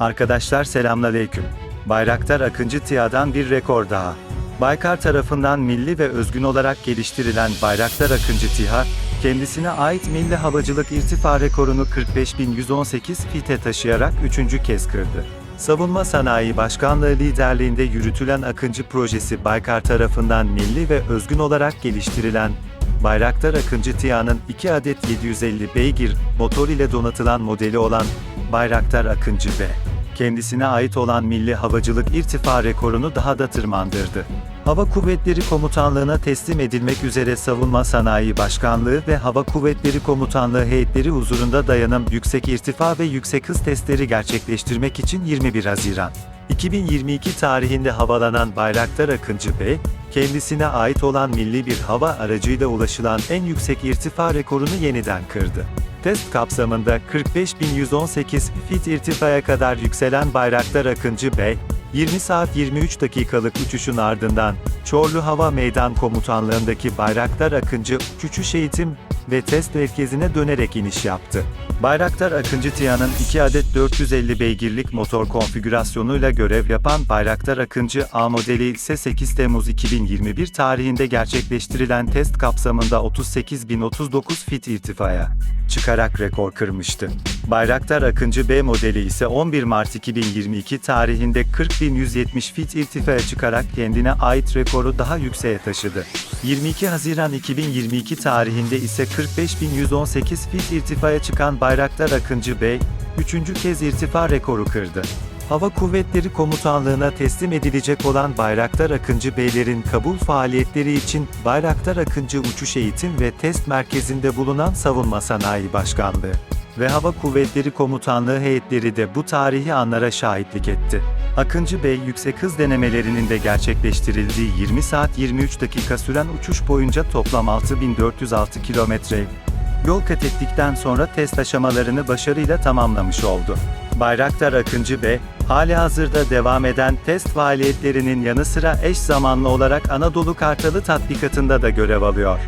Arkadaşlar selamünaleyküm. Bayraktar Akıncı TİA'dan bir rekor daha. Baykar tarafından milli ve özgün olarak geliştirilen Bayraktar Akıncı TİHA, kendisine ait milli havacılık irtifa rekorunu 45.118 fite taşıyarak üçüncü kez kırdı. Savunma Sanayi Başkanlığı liderliğinde yürütülen Akıncı projesi Baykar tarafından milli ve özgün olarak geliştirilen Bayraktar Akıncı TİHA'nın 2 adet 750 beygir motor ile donatılan modeli olan Bayraktar Akıncı B. Kendisine ait olan milli havacılık irtifa rekorunu daha da tırmandırdı. Hava Kuvvetleri Komutanlığı'na teslim edilmek üzere Savunma Sanayi Başkanlığı ve Hava Kuvvetleri Komutanlığı heyetleri huzurunda dayanım, yüksek irtifa ve yüksek hız testleri gerçekleştirmek için 21 Haziran 2022 tarihinde havalanan Bayraktar Akıncı B, kendisine ait olan milli bir hava aracıyla ulaşılan en yüksek irtifa rekorunu yeniden kırdı. Test kapsamında 45.118 fit irtifaya kadar yükselen Bayraktar Akıncı Bey, 20 saat 23 dakikalık uçuşun ardından, Çorlu Hava Meydan Komutanlığındaki Bayraktar Akıncı uçuş eğitim ve test merkezine dönerek iniş yaptı. Bayraktar Akıncı TİHA'nın 2 adet 450 beygirlik motor konfigürasyonuyla görev yapan Bayraktar Akıncı A modeli ise 8 Temmuz 2021 tarihinde gerçekleştirilen test kapsamında 38.039 fit irtifaya çıkarak rekor kırmıştı. Bayraktar Akıncı B modeli ise 11 Mart 2022 tarihinde 40.170 fit irtifaya çıkarak kendine ait rekoru daha yükseğe taşıdı. 22 Haziran 2022 tarihinde ise 45.118 fit irtifaya çıkan Bayraktar Akıncı Bey, üçüncü kez irtifa rekoru kırdı. Hava Kuvvetleri Komutanlığı'na teslim edilecek olan Bayraktar Akıncı Beylerin kabul faaliyetleri için Bayraktar Akıncı Uçuş Eğitim ve Test Merkezi'nde bulunan Savunma Sanayi Başkanlığı ve Hava Kuvvetleri Komutanlığı heyetleri de bu tarihi anlara şahitlik etti. Akıncı Bey yüksek hız denemelerinin de gerçekleştirildiği 20 saat 23 dakika süren uçuş boyunca toplam 6406 kilometre yol kat ettikten sonra test aşamalarını başarıyla tamamlamış oldu. Bayraktar Akıncı Bey, hali hazırda devam eden test faaliyetlerinin yanı sıra eş zamanlı olarak Anadolu Kartalı tatbikatında da görev alıyor.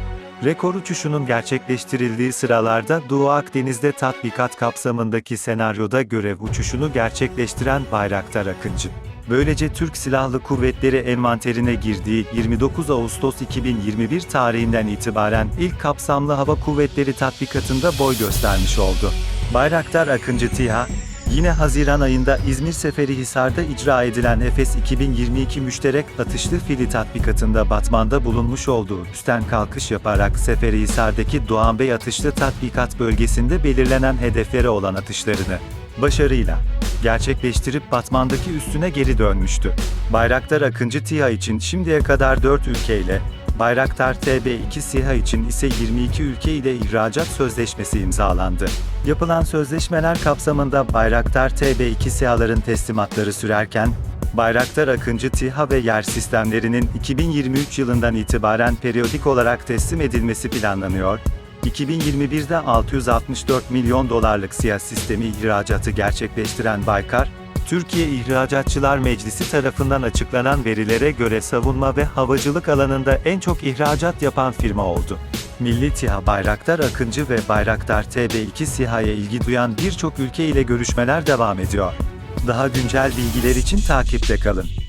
Rekor uçuşunun gerçekleştirildiği sıralarda Doğu Akdeniz'de tatbikat kapsamındaki senaryoda görev uçuşunu gerçekleştiren Bayraktar Akıncı. Böylece Türk Silahlı Kuvvetleri envanterine girdiği 29 Ağustos 2021 tarihinden itibaren ilk kapsamlı hava kuvvetleri tatbikatında boy göstermiş oldu. Bayraktar Akıncı TİHA, Yine Haziran ayında İzmir Seferihisar'da icra edilen Efes 2022 müşterek atışlı fili tatbikatında Batman'da bulunmuş olduğu üstten kalkış yaparak Seferihisar'daki Doğan Bey atışlı tatbikat bölgesinde belirlenen hedeflere olan atışlarını başarıyla gerçekleştirip Batman'daki üstüne geri dönmüştü. Bayraktar Akıncı TİHA için şimdiye kadar 4 ülkeyle, Bayraktar TB2 SİHA için ise 22 ülke ile ihracat sözleşmesi imzalandı. Yapılan sözleşmeler kapsamında Bayraktar TB2 SİHA'ların teslimatları sürerken, Bayraktar Akıncı TİHA ve yer sistemlerinin 2023 yılından itibaren periyodik olarak teslim edilmesi planlanıyor. 2021'de 664 milyon dolarlık SİHA sistemi ihracatı gerçekleştiren Baykar, Türkiye İhracatçılar Meclisi tarafından açıklanan verilere göre savunma ve havacılık alanında en çok ihracat yapan firma oldu. Milli TİHA Bayraktar Akıncı ve Bayraktar TB2 SİHA'ya ilgi duyan birçok ülke ile görüşmeler devam ediyor. Daha güncel bilgiler için takipte kalın.